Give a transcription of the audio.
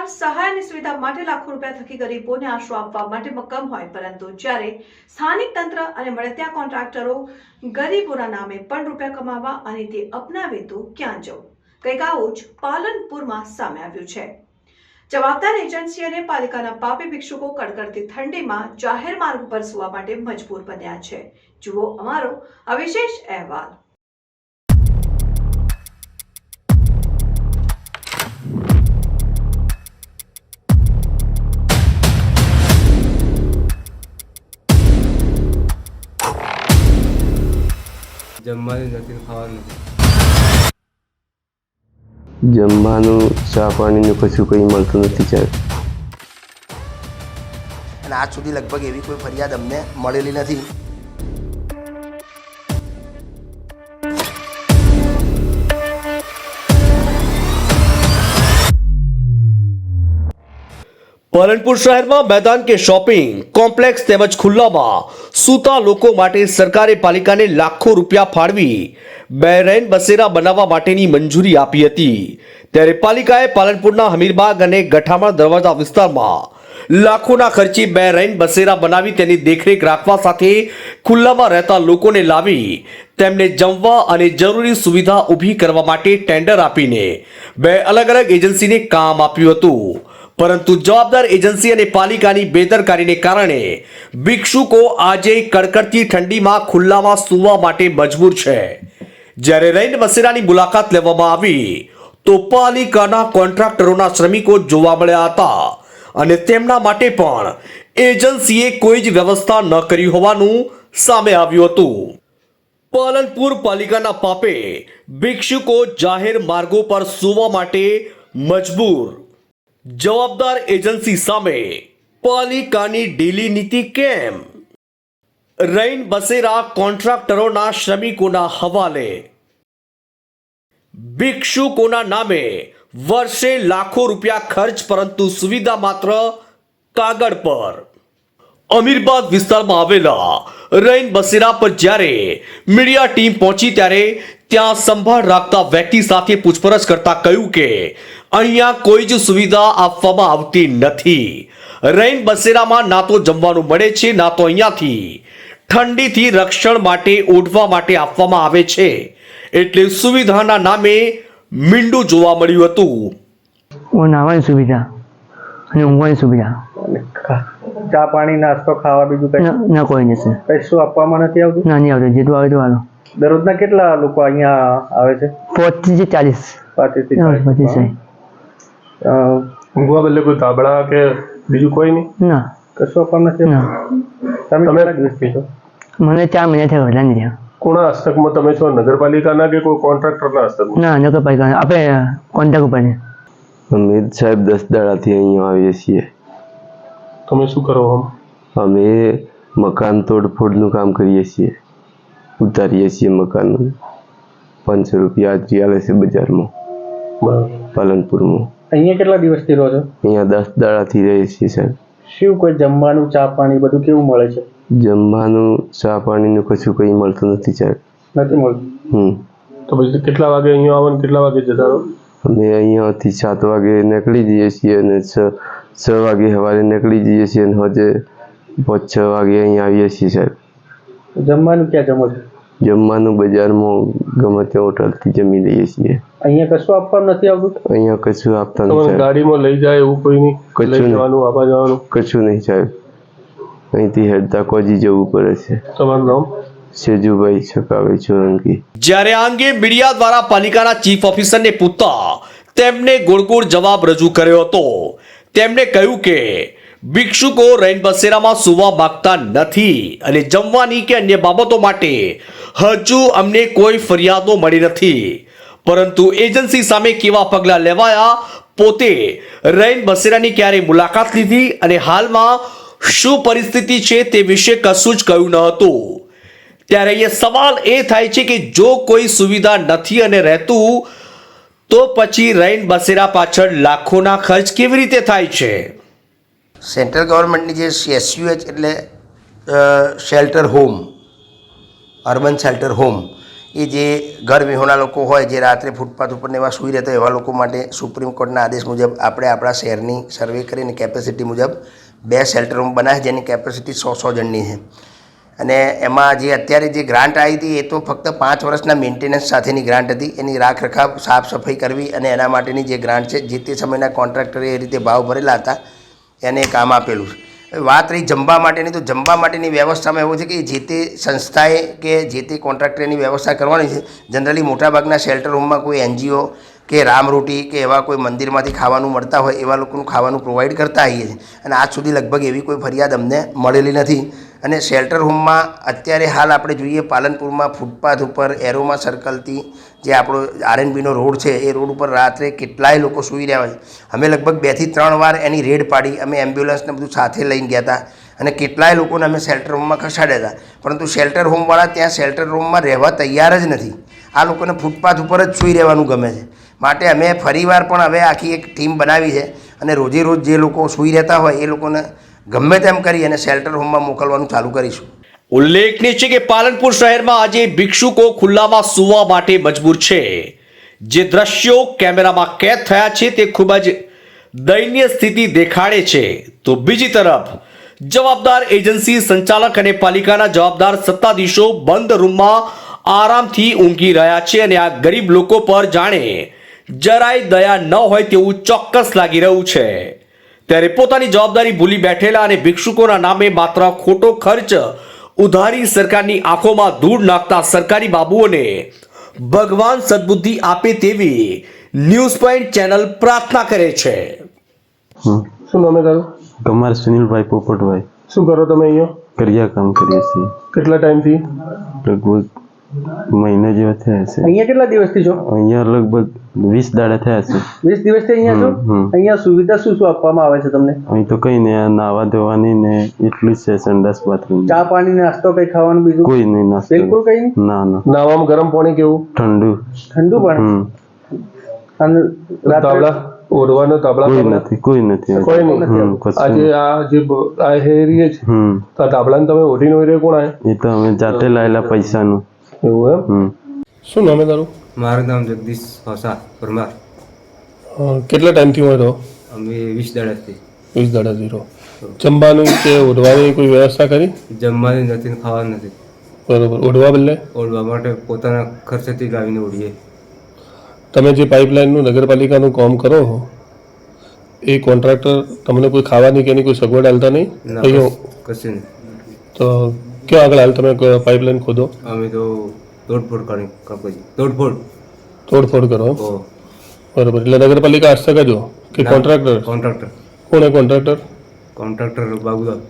સરકાર સહાય અને સુવિધા માટે લાખો રૂપિયા થકી ગરીબોને આશરો આપવા માટે મક્કમ હોય, પરંતુ જ્યારે સ્થાનિક તંત્ર અને મળે ત્યાં કોન્ટ્રાક્ટરો ગરીબોના નામે પણ રૂપિયા કમાવા અને તે અપનાવે તો ક્યાં જવું? કંઈક આવું જ પાલનપુરમાં સામે આવ્યું છે. જવાબદાર એજન્સી અને પાલિકાના પાપી ભિક્ષુકો કડકડતી ઠંડીમાં જાહેર માર્ગ પર સુવા માટે મજબૂર બન્યા છે. જુઓ અમારો આ વિશેષ અહેવાલ. જમવાનું નથી ને ખાવાનું નથી. જમવાનું ચા પાણીનું કશું કંઈ મળતું નથી સાહેબ અને આજ સુધી લગભગ એવી કોઈ ફરિયાદ અમને મળેલી નથી. પાલનપુર શહેરમાં મેદાન કે શોપિંગ કોમ્પ્લેક્સ તેમજ ખુલ્લામાં સૂતા લોકો માટે સરકારે પાલિકાને લાખો રૂપિયા ફાળવી બે રેન બસેરા બનાવવા માટેની મંજૂરી આપી હતી. ત્યારે પાલિકાએ પાલનપુરના હમીરબાગ અને ગઠામણ દરવાજા વિસ્તારમાં લાખોના ખર્ચે બે રેન બસેરા બનાવી તેની દેખરેખ રાખવા સાથે ખુલ્લામાં રહેતા લોકોને લાવી તેમને જમવા અને જરૂરી સુવિધા ઊભી કરવા માટે ટેન્ડર આપીને બે અલગ અલગ એજન્સીને કામ આપ્યું હતું. પરંતુ જવાબદાર એજન્સી અને પાલિકાની બેદરકારીને કારણે ભિક્ષુકો આજે કડકડતી ઠંડીમાં ખુલ્લામાં સૂવા માટે મજબૂર છે. જ્યારે રૈન બસેરાની મુલાકાત લેવામાં આવી, તો પાલિકાના કોન્ટ્રાક્ટરોના શ્રમિકો જોવા મળ્યા હતા અને તેમના માટે પણ એજન્સીએ કોઈ જ વ્યવસ્થા ન કરી હોવાનું સામે આવ્યું હતું. પાલનપુર પાલિકાના પાપે ભિક્ષુકો જાહેર માર્ગો પર સૂવા માટે મજબૂર જવાબદાર એજન્સી સામે પાલિકાની ઢીલી નીતિ કેમ? રૈન બસેરા કોન્ટ્રાક્ટરોના શ્રમિકોના હવાલે. ભિક્ષુકોના નામે વર્ષે લાખો રૂપિયા ખર્ચ પરંતુ સુવિધા માત્ર કાગળ પર. અમીરબાદ વિસ્તારમાં આવેલા રૈન બસેરા પર જ્યારે મીડિયા ટીમ પહોંચી ત્યારે ત્યાં સંભાળ રાખતા વ્યક્તિ સાથે પૂછપરછ કરતા કહ્યું કે અહીંયા કોઈ જ સુવિધા આપવામાં આવતી નથી. રૈન બસેરામાં ના તો જમવાનું મળે છે ના તો અહીંયાથી. ઠંડીથી રક્ષણ માટે ઓઢવા માટે આપવામાં આવે છે. એટલે સુવિધાના નામે મીંડું જોવા મળ્યું હતું. ઓ નાવાની સુવિધા. અને ઊંઘવાની સુવિધા. ચા પાણી નાસ્તો ખાવા બીજું કઈ? ના ના કોઈ નથી કશું આપવામાં નથી આવતું? ના નહીં આવતું. જેટલું આવે તો હાલો. દરરોજના કેટલા લોકો અહીંયા આવે છે? પચીસ ચાલીસ. પાંચ પચીસ ચાલીસ. ઊંઘવા બદલે કોઈ તાબડા કે બીજું કોઈ નહીં? ના. કશું આપવામાં નથી ના. તમે તમે- કેટલા છો? મને ચાર મહિના થયા ઘરડા નહીં કોના હસ્તકમાં તમે છો? નગરપાલિકાના કે કોઈ કોન્ટ્રાક્ટરના હસ્તકમાં? ના નગરપાલિકા આપણે કોન્ટ્રાક્ટ ઉપર છે. અમે સાહેબ દસ દાડાથી અહીંયા આવીએ છીએ. તમે શું કરો આમ અમે મકાન તોડફોડનું કામ કરીએ છીએ. ઉતારીએ છીએ મકાનનું. પાંચસો રૂપિયા હાજરી આવે છે બજારમાં. બરાબર. પાલનપુરમાં. અહીંયા કેટલા દિવસથી રહો છો? અહીંયા દસ દાડાથી રહીએ છીએ સાહેબ. શું કોઈ જમવાનું ચા પાણી બધું કેવું મળે છે? જમવાનું ચા પાણીનું કશું કંઈ મળતું નથી સાહેબ. નથી મળતું? હમ. તો પછી કેટલા વાગે અહીંયા આવો ને કેટલા વાગે જતા રહો? અમે અહીંયાથી સાત વાગે નીકળી જઈએ છીએ અને છ છ વાગે સવારે નીકળી જઈએ છીએ અને સાંજે પાંચ છ વાગે અહીંયા આવીએ છીએ સાહેબ. જમવાનું ક્યાં જમો છો? જમવાનું બજારમાં ગમે તે હોટલથી જમી લઈએ છીએ. અહીંયા કશું આપવાનું નથી આવતું? અહીંયા કશું આપતા નથી સાહેબ ગાડીમાં લઈ જાય એવું કોઈ નહીં? કશું લઈ નહીં. જવાનું આવવા જવાનું? કશું નહીં સાહેબ. અહીંથી હેડતા કોજી જવું પડે છે. તમારું નામ? સેજુભાઈ છકાવે ચોરંગી જ્યારે આ અંગે મીડિયા દ્વારા પાલિકાના ચીફ ઓફિસરને પૂછતા તેમને ગોળ ગોળ જવાબ રજૂ કર્યો હતો. તેમણે કહ્યું કે ભિક્ષુકો રૈન બસેરામાં સુવા માંગતા નથી અને જમવાની કે અન્ય બાબતો માટે હજુ અમને કોઈ ફરિયાદો મળી નથી. પરંતુ એજન્સી સામે કેવા પગલાં લેવાયા? પોતે રૈન બસેરાની ક્યારે મુલાકાત લીધી અને હાલમાં શું પરિસ્થિતિ છે તે વિશે કશું જ કહ્યું ન હતું. ત્યારે એ સવાલ એ થાય છે કે જો કોઈ સુવિધા નથી અને રહેતું, તો પછી રૈન બસેરા પાછળ લાખોના ખર્ચ કેવી રીતે થાય છે? સેન્ટ્રલ ગવર્મેન્ટની જે એસયુએચ એટલે shelter home urban shelter home એ જે ઘર વિહોણા લોકો હોય, જે રાત્રે ફૂટપાથ ઉપર એવા સૂઈ રહેતા એવા લોકો માટે સુપ્રીમ કોર્ટના આદેશ મુજબ આપણે આપણા શહેરની સર્વે કરીને કેપેસિટી મુજબ બે શેલ્ટર હોમ બનાવે જેની કેપેસિટી સો સો જણની છે. અને એમાં જે અત્યારે જે ગ્રાન્ટ આવી હતી, એ તો ફક્ત પાંચ વર્ષના મેન્ટેનન્સ સાથેની ગ્રાન્ટ હતી. એની રાખ રખાવ સાફ સફાઈ કરવી અને એના માટેની જે ગ્રાન્ટ છે, જે તે સમયના કોન્ટ્રાક્ટરે એ રીતે ભાવ ભરેલા હતા એને કામ આપેલું છે. વાત રહી જમવા માટેની, તો જમવા માટેની વ્યવસ્થામાં એવું છે કે જે તે સંસ્થાએ કે જે તે કોન્ટ્રાક્ટરની વ્યવસ્થા કરવાની છે. જનરલી મોટાભાગના શેલ્ટર હોમમાં કોઈ એનજીઓ કે રામરોટી કે એવા કોઈ મંદિરમાંથી ખાવાનું મળતા હોય, એવા લોકોનું ખાવાનું પ્રોવાઈડ કરતા આવીએ છીએ. અને આજ સુધી લગભગ એવી કોઈ ફરિયાદ અમને મળેલી નથી. અને શેલ્ટર હોમમાં અત્યારે હાલ આપણે જોઈએ પાલનપુરમાં ફૂટપાથ ઉપર એરોમા સર્કલથી જે આપણો આરએનબીનો રોડ છે, એ રોડ ઉપર રાત્રે કેટલાય લોકો સૂઈ રહ્યા હોય. અમે લગભગ બેથી ત્રણ વાર એની રેડ પાડી, અમે એમ્બ્યુલન્સને બધું સાથે લઈને ગયા હતા અને કેટલાય લોકોને અમે શેલ્ટર હોમમાં ખસાડ્યા હતા. પરંતુ શેલ્ટર હોમવાળા ત્યાં શેલ્ટર હોમમાં રહેવા તૈયાર જ નથી. આ લોકોને ફૂટપાથ ઉપર જ સૂઈ રહેવાનું ગમે છે. માટે અમે ફરીવાર પણ હવે આખી એક ટીમ બનાવી છે અને રોજે રોજ જે લોકો સૂઈ રહેતા હોય, એ લોકોને ગમે તેમ કરી અને શેલ્ટર હોમમાં મોકલવાનું ચાલુ કરીશું. ઉલ્લેખનીય છે કે પાલનપુર શહેરમાં આજે ભિક્ષુકો ખુલ્લામાં સૂવા માટે મજબૂર છે. જે દ્રશ્યો કેમેરામાં કેદ થયા છે તે ખૂબ જ દયનીય સ્થિતિ દેખાડે છે. તો બીજી તરફ, જવાબદાર એજન્સી સંચાલક અને પાલિકાના જવાબદાર સત્તાધીશો બંધ રૂમમાં આરામથી ઊંઘી રહ્યા છે અને આ ગરીબ લોકો પર જાણે જરાય દયા ન હોય તેવું ચોક્કસ લાગી રહ્યું છે. ત્યારે પોતાની જવાબદારી ભૂલી બેઠેલા અને ભિક્ષુકોના નામે માત્ર ખોટો ખર્ચ ઉધારી સરકારની આંખોમાં ધૂળ નાખતા સરકારી બાબુઓને ભગવાન સદબુદ્ધિ આપે તેવી ન્યૂઝ પોઈન્ટ ચેનલ પ્રાર્થના કરે છે. હમ. શું નામે તારું? કમાર સુનિલભાઈ પોપટભાઈ. શું કરો તમે અહીંયા? કરિયા કામ કરીએ છીએ. કેટલા ટાઈમથી? લગભગ મહિના જેવા થયા છે. અહીંયા કેટલા દિવસથી છો? અહીંયા લગભગ વીસ દાડા થયા છે. વીસ દિવસથી અહીંયા છો. અહીંયા સુવિધા શું શું આપવામાં આવે છે તમને? અહીં તો કઈ નહીં નાવા ધોવાની ને એટલું જ છે સંડાસ બાથરૂમ. ચા પાણી નાસ્તો કઈ ખાવાનું બીજું? કોઈ નહીં નાસ્તો બિલકુલ કઈ ના ના. નાવામાં ગરમ પાણી કેવું? ઠંડુ. ઠંડુ પાણી? હમ. અને રાત્રે? તાબલા ઓઢવાનો તાબલા કોઈ નથી કોઈ નથી કોઈ નહીં. આજે આ જે આ એરિયે છે તો તાબલાને તમે ઓઢીને ઓઢે કોણ આવે એ તો અમે જાતે લાયેલા પૈસાનું. એવું એમ? શું નામે તારું? મારું નામ જગદીશ હોસા પરમાર. કેટલા ટાઈમથી હોય રહો અમે વીસ દાડાથી. વીસ દાડાથી રહો. જમવાનું કે ઓઢવાની કોઈ વ્યવસ્થા કરી? જમવાની નથી ખાવાનું નથી. બરોબર. ઓઢવા બદલે? ઓઢવા માટે પોતાના ખર્ચેથી લાવીને ઉડીએ. તમે જે પાઇપલાઇનનું નગરપાલિકાનું કામ કરો છો એ કોન્ટ્રાક્ટર તમને કોઈ ખાવાની કે એની કોઈ સગવડ હાલતા નહીં? કશું નહીં. તો ક્યાં આગળ હાલ તમે પાઇપલાઇન ખોદો અમે તો તોડફોડ કરી તોડફોડ તોડફોડ કરો બરોબર એટલે નગરપાલિકા હસ્તક જ કે. કોન્ટ્રાક્ટર કોન્ટ્રાક્ટર કોણ કોન્ટ્રાક્ટર કોન્ટ્રાક્ટર બાબુલાલ